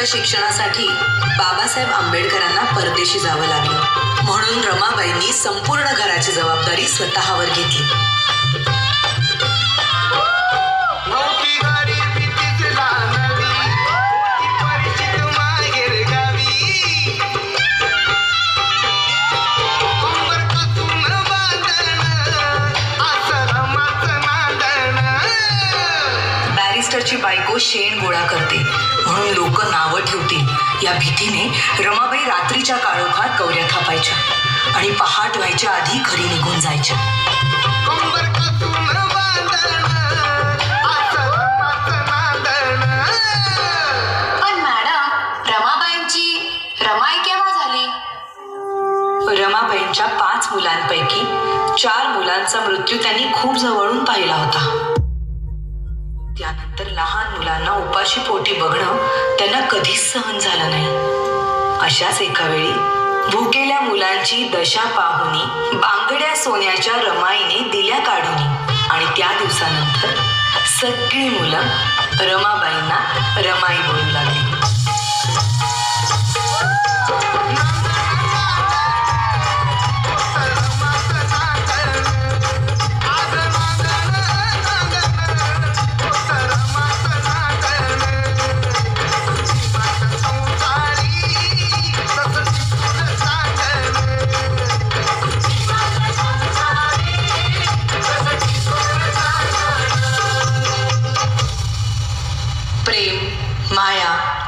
पुढच्या शिक्षणासाठी बाबासाहेब आंबेडकरांना परदेशी जावं लागलं. म्हणून रमाबाईंनी संपूर्ण घराची जबाबदारी स्वतःवर घेतली. बॅरिस्टरची बायको शेण गोळा करते. म्हणून लोक नावं ठेवतील. या भीतीने रमाबाई रात्रीच्या काळोखात गौऱ्या थापायच्या आणि पहाट व्हायच्या आधी घरी निघून जायच्या. पण मॅडम रमाबाईंची रमाई केव्हा झाली? रमाबाईंच्या पाच मुलांपैकी चार मुलांचा मृत्यू त्यांनी खूप जवळून पाहिला होता. त्यानंतर लहान मुलांना उपाशी पोटी बघणं त्यांना कधीच सहन झालं नाही. अशाच एका वेळी भुकेल्या मुलांची दशा पाहुनी बांगड्या सोन्याच्या रमाईने दिल्या काढून आणि त्या दिवसानंतर सगळी मुलं रमाबाईंना रमाई बोलू लागली.